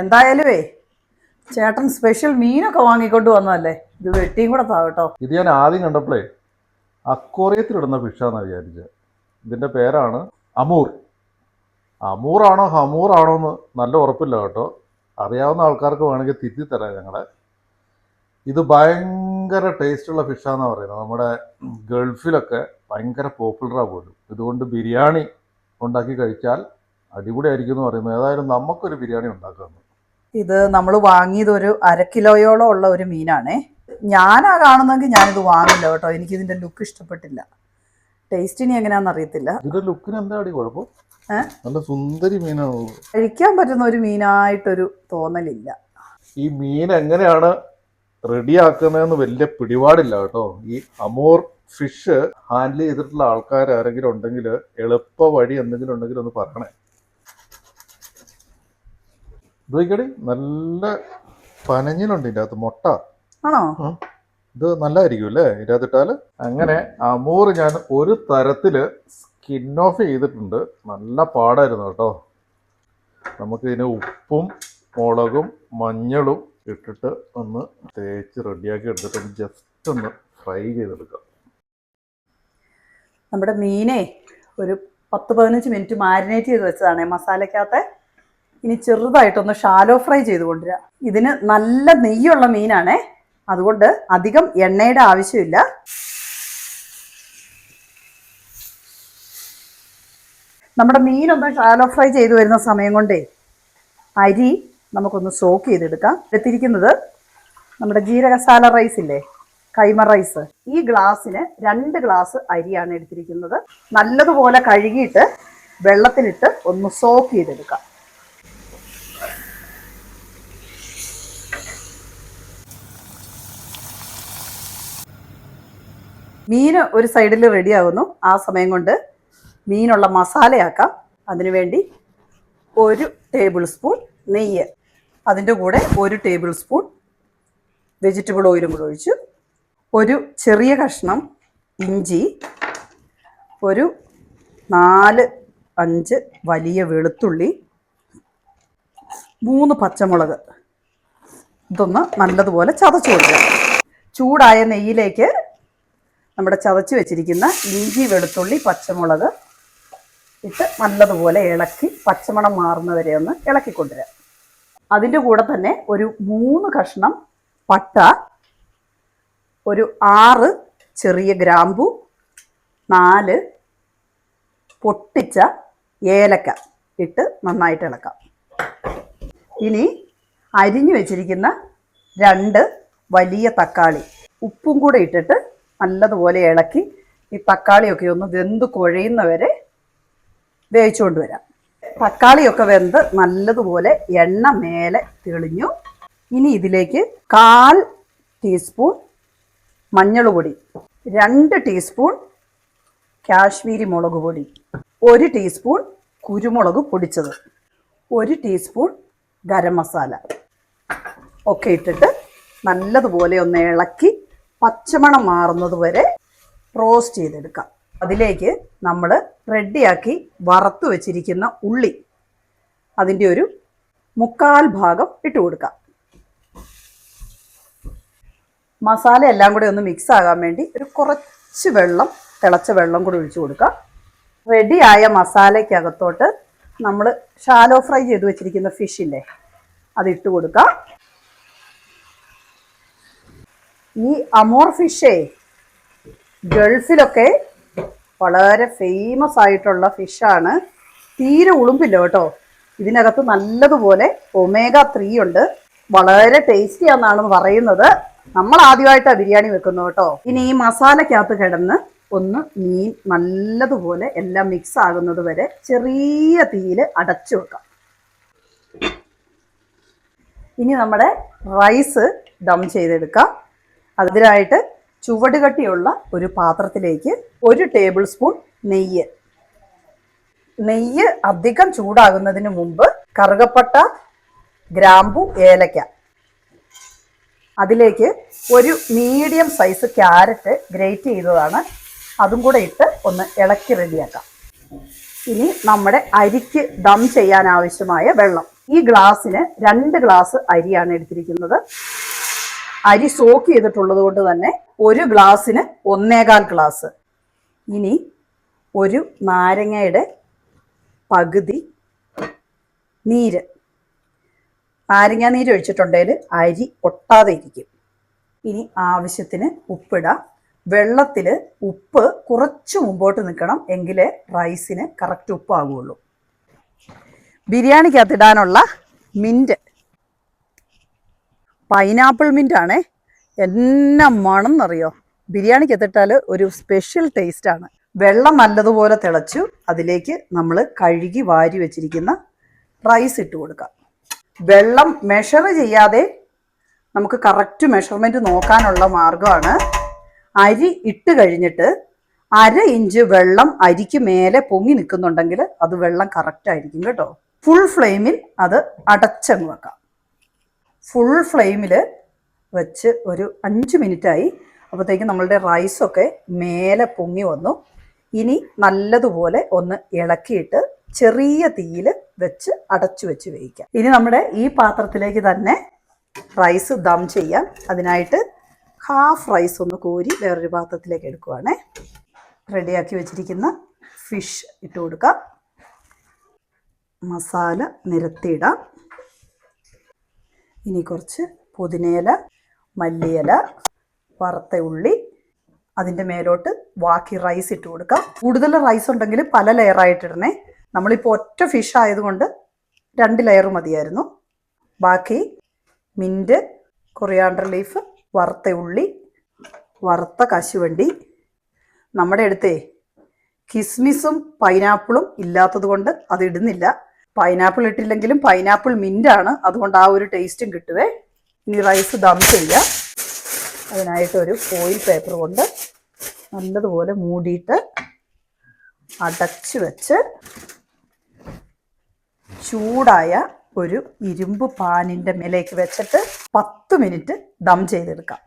എന്തായാലുവേ ചേട്ടൻ സ്പെഷ്യൽ മീനൊക്കെ വാങ്ങിക്കൊണ്ട് വന്നതല്ലേ? ഇത് വെട്ടിയും കൂടെ താട്ടോ ഇത് ഞാൻ ആദ്യം കണ്ടപ്പോഴേ അക്വറിയത്തിലിടുന്ന ഫിഷാന്ന് വിചാരിച്ചത് ഇതിന്റെ പേരാണ് അമൂർ. അമൂറാണോ ഹമൂറാണോ എന്ന് നല്ല ഉറപ്പില്ല കേട്ടോ. അറിയാവുന്ന ആൾക്കാർക്ക് വേണമെങ്കിൽ തിരുത്തി തരാം ഞങ്ങളെ. ഇത് ഭയങ്കര ടേസ്റ്റുള്ള ഫിഷാന്നാണ് പറയുന്നത്. നമ്മുടെ ഗൾഫിലൊക്കെ ഭയങ്കര പോപ്പുലറാ പോലും. ഇതുകൊണ്ട് ബിരിയാണി ഉണ്ടാക്കി കഴിച്ചാൽ അടിപൊളിയായിരിക്കും എന്ന് പറയുന്നത് ഏതായാലും നമുക്കൊരു ബിരിയാണി ഉണ്ടാക്കാമെന്ന്. ഇത് നമ്മൾ വാങ്ങിയത് ഒരു അര കിലോയോളം ഉള്ള ഒരു മീനാണേ. ഞാനാ കാണുന്നെങ്കിൽ ഞാനിത് വാങ്ങില്ല കേട്ടോ. എനിക്ക് ഇതിന്റെ ലുക്ക് ഇഷ്ടപ്പെട്ടില്ല ടേസ്റ്റിനി എങ്ങനെയാണെന്ന് അറിയത്തില്ല. ഇതിന്റെ ലുക്കിന് എന്താടി കുഴപ്പം? നല്ല സുന്ദരി മീനാണ്? കഴിക്കാൻ പറ്റുന്ന ഒരു മീനായിട്ടൊരു തോന്നലില്ല. ഈ മീൻ എങ്ങനെയാണ് റെഡിയാക്കുന്നതെന്ന് വലിയ പിടിപാടില്ല കേട്ടോ. ഈ അമോർ ഫിഷ് ഹാൻഡിൽ ചെയ്തിട്ടുള്ള ആൾക്കാർ ആരെങ്കിലും ഉണ്ടെങ്കിൽ എളുപ്പ വഴി എന്തെങ്കിലും ഉണ്ടെങ്കിൽ ഒന്ന് പറയണേ. ഇതൊക്കെടി നല്ല പനഞ്ഞിലുണ്ട് ഇതിന്റെ അകത്ത് മുട്ട. ആണോ? ഇത് നല്ലതായിരിക്കും അല്ലേ ഇതിന്റെ അകത്തിട്ടാൽ അങ്ങനെ അമൂർ ഞാൻ ഒരു തരത്തിൽ സ്കിൻ ഓഫ് ചെയ്തിട്ടുണ്ട്. നല്ല പാടായിരുന്നു കേട്ടോ. നമുക്ക് ഇതിന് ഉപ്പും മുളകും മഞ്ഞളും ഇട്ടിട്ട് ഒന്ന് തേച്ച് റെഡിയാക്കി എടുത്തിട്ട് ഒന്ന് ജസ്റ്റ് ഒന്ന് ഫ്രൈ ചെയ്തെടുക്കാം. നമ്മുടെ മീനെ ഒരു പത്ത് പതിനഞ്ച് മിനിറ്റ് മാരിനേറ്റ് ചെയ്ത് വെച്ചതാണ്. മസാലക്കകത്ത് ഇനി ചെറുതായിട്ടൊന്ന് ഷാലോ ഫ്രൈ ചെയ്ത് കൊണ്ടുവരിക ഇതിന് നല്ല നെയ്യുള്ള മീനാണേ. അതുകൊണ്ട് അധികം എണ്ണയുടെ ആവശ്യമില്ല. നമ്മുടെ മീനൊന്ന് ഷാലോ ഫ്രൈ ചെയ്ത് വരുന്ന സമയം കൊണ്ടേ അരി നമുക്കൊന്ന് സോക്ക് ചെയ്തെടുക്കാം. എടുത്തിരിക്കുന്നത് നമ്മുടെ ജീരകസാല റൈസ് ഇല്ലേ? കൈമ റൈസ് ഈ ഗ്ലാസ്സിന് രണ്ട് ഗ്ലാസ് അരിയാണ് എടുത്തിരിക്കുന്നത്. നല്ലതുപോലെ കഴുകിയിട്ട് വെള്ളത്തിലിട്ട് ഒന്ന് സോക്ക് ചെയ്തെടുക്കാം. മീൻ ഒരു സൈഡിൽ റെഡി ആകുന്നു. ആ സമയം കൊണ്ട് മീനുള്ള മസാലയാക്കാം. അതിനുവേണ്ടി ഒരു ടേബിൾ സ്പൂൺ നെയ്യ്. അതിന്റെ കൂടെ ഒരു ടേബിൾ സ്പൂൺ വെജിറ്റബിൾ ഓയിലും കൂടെ ഒഴിച്ചു ഒരു ചെറിയ കഷ്ണം ഇഞ്ചി ഒരു നാല് അഞ്ച് വലിയ വെളുത്തുള്ളി മൂന്ന് പച്ചമുളക്. ഇതൊന്ന് നല്ലതുപോലെ ചതച്ചു കൊടുക്കുക. ചൂടായ നെയ്യിലേക്ക് നമ്മുടെ ചതച്ച് വെച്ചിരിക്കുന്ന ഇഞ്ചി വെളുത്തുള്ളി പച്ചമുളക് ഇട്ട് നല്ലതുപോലെ ഇളക്കി പച്ചമണം മാറുന്നവരെ ഒന്ന് ഇളക്കി ഇളക്കിക്കൊണ്ടുവരാം. അതിന്റെ കൂടെ തന്നെ ഒരു മൂന്ന് കഷ്ണം പട്ട ഒരു ആറ് ചെറിയ ഗ്രാമ്പു നാല് പൊട്ടിച്ച ഏലക്ക ഇട്ട് നന്നായിട്ട് ഇളക്കാം. ഇനി അരിഞ്ഞു വെച്ചിരിക്കുന്ന രണ്ട് വലിയ തക്കാളി ഉപ്പും കൂടെ ഇട്ടിട്ട് നല്ലതുപോലെ ഇളക്കി ഈ തക്കാളിയൊക്കെ ഒന്ന് വെന്ത് കുഴയുന്നവരെ വേവിച്ചുകൊണ്ട് വരാം. തക്കാളിയൊക്കെ വെന്ത് നല്ലതുപോലെ എണ്ണ മേലെ തെളിഞ്ഞു. ഇനി ഇതിലേക്ക് കാൽ ടീസ്പൂൺ മഞ്ഞൾ പൊടി രണ്ട് ടീസ്പൂൺ കാശ്മീരി മുളക് പൊടി ഒരു ടീസ്പൂൺ കുരുമുളക് പൊടിച്ചത് ഒരു ടീസ്പൂൺ ഗരം മസാല ഒക്കെ ഇട്ടിട്ട് നല്ലതുപോലെ ഒന്ന് ഇളക്കി പച്ചമണം മാറുന്നത് വരെ റോസ്റ്റ് ചെയ്തെടുക്കാം. അതിലേക്ക് നമ്മൾ റെഡിയാക്കി വറുത്തു വെച്ചിരിക്കുന്ന ഉള്ളി അതിന്റെ ഒരു മുക്കാൽ ഭാഗം ഇട്ട് കൊടുക്കാം. മസാല എല്ലാം കൂടെ ഒന്ന് മിക്സ് ആകാൻ വേണ്ടി ഒരു കുറച്ച് വെള്ളം തിളച്ച വെള്ളം കൂടി ഒഴിച്ചു കൊടുക്കാം. റെഡിയായ മസാലയ്ക്കകത്തോട്ട് നമ്മൾ ഷാലോ ഫ്രൈ ചെയ്ത് വെച്ചിരിക്കുന്ന ഫിഷ് അതിട്ട് കൊടുക്കാം. ഈ അമോർ ഫിഷേ ഗൾഫിലൊക്കെ വളരെ ഫേമസ് ആയിട്ടുള്ള ഫിഷാണ് തീരെ ഉളുമ്പില്ല കേട്ടോ. ഇതിനകത്ത് നല്ലതുപോലെ ഒമേഗ ത്രീ ഉണ്ട്. വളരെ ടേസ്റ്റി ആണെന്നാണ് പറയുന്നത്. നമ്മൾ ആദ്യമായിട്ടാണ് ബിരിയാണി വെക്കുന്നത് കേട്ടോ. ഇനി ഈ മസാലക്കകത്ത് കിടന്ന് ഒന്ന് മീൻ നല്ലതുപോലെ എല്ലാം മിക്സ് ആകുന്നത് വരെ ചെറിയ തീയിൽ അടച്ചു വെക്കാം. ഇനി നമ്മുടെ റൈസ് ദം ചെയ്തെടുക്കാം. അതിനായിട്ട് ചുവടുകട്ടിയുള്ള ഒരു പാത്രത്തിലേക്ക് ഒരു ടേബിൾ സ്പൂൺ നെയ്യ്. നെയ്യ് അധികം ചൂടാകുന്നതിന് മുമ്പ് കറുകപ്പട്ട ഗ്രാമ്പു ഏലക്ക. അതിലേക്ക് ഒരു മീഡിയം സൈസ് ക്യാരറ്റ് ഗ്രേറ്റ് ചെയ്തതാണ്. അതും കൂടെ ഇട്ട് ഒന്ന് ഇളക്കി റെഡിയാക്കാം. ഇനി നമ്മുടെ അരിക്ക് ദം ചെയ്യാൻ ആവശ്യമായ വെള്ളം. ഈ ഗ്ലാസ്സിന് രണ്ട് ഗ്ലാസ് അരിയാണ് എടുത്തിരിക്കുന്നത്. അരി സോക്ക് ചെയ്തിട്ടുള്ളത് കൊണ്ട് തന്നെ ഒരു ഗ്ലാസ്സിന് ഒന്നേകാൽ ഗ്ലാസ് ഇനി ഒരു നാരങ്ങയുടെ പകുതി നീര്. നാരങ്ങ നീര് ഒഴിച്ചിട്ടുണ്ടെങ്കിൽ അരി ഒട്ടാതെ ഇരിക്കും. ഇനി ആവശ്യത്തിന് ഉപ്പിടാം. വെള്ളത്തിൽ ഉപ്പ് കുറച്ച് മുമ്പോട്ട് നിൽക്കണം എങ്കിലേ റൈസിന് കറക്റ്റ് ഉപ്പാകുള്ളൂ ബിരിയാണിക്കകത്തിടാനുള്ള മിന്റ് പൈനാപ്പിൾ മിന്റ് ആണേ. എന്നാ മണം എന്നറിയോ ബിരിയാണിക്കകത്തിട്ടാൽ ഒരു സ്പെഷ്യൽ ടേസ്റ്റാണ് വെള്ളം നല്ലതുപോലെ തിളച്ചു അതിലേക്ക് നമ്മൾ കഴുകി വാരി വെച്ചിരിക്കുന്ന റൈസ് ഇട്ട് കൊടുക്കാം. വെള്ളം മെഷർ ചെയ്യാതെ നമുക്ക് കറക്റ്റ് മെഷർമെന്റ് നോക്കാനുള്ള മാർഗമാണ് അരി ഇട്ട് കഴിഞ്ഞിട്ട് അര ഇഞ്ച് വെള്ളം അരിക്ക് മേലെ പൊങ്ങി നിൽക്കുന്നുണ്ടെങ്കിൽ അത് വെള്ളം കറക്റ്റ് ആയിരിക്കും കേട്ടോ. ഫുൾ ഫ്ലെയിമിൽ അത് അടച്ചങ്ങ് വെക്കാം. ഫുൾ ഫ്ലെയിമിൽ വെച്ച് ഒരു അഞ്ച് മിനിറ്റായി അപ്പോഴത്തേക്കും നമ്മളുടെ റൈസൊക്കെ മേലെ പൊങ്ങി വന്നു. ഇനി നല്ലതുപോലെ ഒന്ന് ഇളക്കിയിട്ട് ചെറിയ തീയിൽ വെച്ച് അടച്ചു വെച്ച് വേവിക്കാം. ഇനി നമ്മുടെ ഈ പാത്രത്തിലേക്ക് തന്നെ റൈസ് ദം ചെയ്യാം. അതിനായിട്ട് ഹാഫ് റൈസ് ഒന്ന് കോരി വേറൊരു പാത്രത്തിലേക്ക് എടുക്കുവാണേ. റെഡിയാക്കി വെച്ചിരിക്കുന്ന ഫിഷ് ഇട്ട് കൊടുക്കാം. മസാല നിരത്തിയിടാം. ഇനി കുറച്ച് പുതിനയില മല്ലിയില വറുത്ത ഉള്ളി അതിന്റെ മേലോട്ട് ബാക്കി റൈസ് ഇട്ട് കൊടുക്കാം. കൂടുതൽ റൈസ് ഉണ്ടെങ്കിൽ പല ലെയറായിട്ടിടണേ നമ്മളിപ്പോൾ ഒറ്റ ഫിഷ് ആയതുകൊണ്ട് രണ്ട് ലെയർ മതിയായിരുന്നു. ബാക്കി മിന്റ് കൊറിയാണ്ടർ ലീഫ് വറുത്ത ഉള്ളി വറുത്ത കശുവണ്ടി. നമ്മുടെ അടുത്തേ കിസ്മിസും പൈനാപ്പിളും ഇല്ലാത്തത് കൊണ്ട് അത് ഇടുന്നില്ല. പൈനാപ്പിൾ ഇട്ടില്ലെങ്കിലും പൈനാപ്പിൾ മിന്റാണ് അതുകൊണ്ട് ആ ഒരു ടേസ്റ്റും കിട്ടുവേ. ഇനി റൈസ് ദം ചെയ്യാം. അതിനായിട്ട് ഒരു ഫോയിൽ പേപ്പർ കൊണ്ട് നല്ലതുപോലെ മൂടിയിട്ട് അടച്ച് വെച്ച് ചൂടായ ഒരു ഇരുമ്പ് പാനിന്റെ മേലേക്ക് വെച്ചിട്ട് പത്ത് മിനിറ്റ് ദം ചെയ്തെടുക്കാം.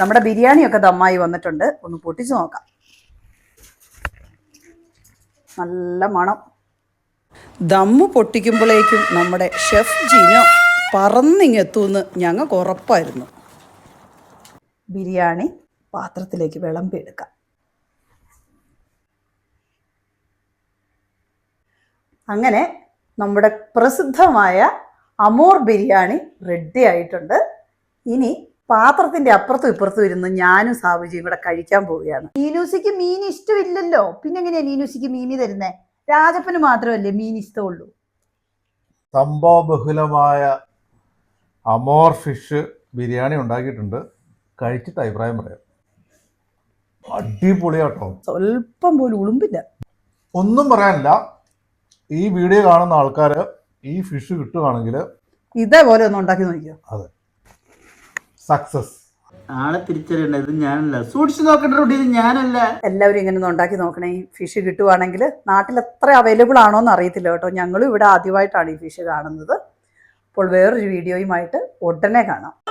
നമ്മുടെ ബിരിയാണിയൊക്കെ ദമ്മായി വന്നിട്ടുണ്ട്. ഒന്ന് പൊട്ടിച്ച് നോക്കാം. നല്ല മണം. ദമ്മ് പൊട്ടിക്കുമ്പോഴേക്കും നമ്മുടെ ഷെഫ് ജിനോ പറന്നിങ്ങെത്തുമെന്ന് ഞങ്ങൾക്ക് ഉറപ്പായിരുന്നു. ബിരിയാണി പാത്രത്തിലേക്ക് വിളമ്പിയെടുക്കാം അങ്ങനെ നമ്മുടെ പ്രസിദ്ധമായ അമോർ ബിരിയാണി റെഡി ആയിട്ടുണ്ട്. ഇനി പാത്രത്തിന്റെ അപ്പുറത്തും ഇപ്പുറത്തും ഇരുന്ന് ഞാനും സാബുജിയും ഇവിടെ കഴിക്കാൻ പോവുകയാണ്. നീനൂസിക്ക് മീൻ ഇഷ്ടമില്ലല്ലോ. പിന്നെ എങ്ങനെയാ നീനൂസിക്ക് മീൻ തരുന്നേ? രാജപ്പന് മാത്രമല്ലേ മീൻ ഇഷ്ടമുള്ളൂ? സംഭവബഹുലമായ അമോർ ഫിഷ് ബിരിയാണി ഉണ്ടാക്കിയിട്ടുണ്ട്. കഴിച്ചിട്ട് അഭിപ്രായം പറയാം. അടിപൊളിയാട്ടോ സ്വല്പം പോലും ഉളുമ്പില്ല. ഒന്നും പറയാനില്ല. ഈ വീഡിയോ കാണുന്ന ആൾക്കാര് ഈ ഫിഷ് കിട്ടുകയാണെങ്കിൽ ഇതേപോലെ ഒന്ന് ഉണ്ടാക്കി നോക്കിയോ? അതെ. സക്സസ് ആളെ തിരിച്ചറിയണ്ട ഇത് ഞാനല്ല. സൂക്ഷിച്ചു നോക്കേണ്ട ഇത് ഞാനല്ല. എല്ലാവരും ഇങ്ങനെ ഉണ്ടാക്കി നോക്കണേ. ഈ ഫിഷ് കിട്ടുവാണെങ്കിൽ നാട്ടിൽ എത്ര അവൈലബിൾ ആണോ എന്ന് അറിയത്തില്ല കേട്ടോ. ഞങ്ങളും ഇവിടെ ആദ്യമായിട്ടാണ് ഈ ഫിഷ് കാണുന്നത്. അപ്പോൾ വേറൊരു വീഡിയോയുമായിട്ട് ഉടനെ കാണാം.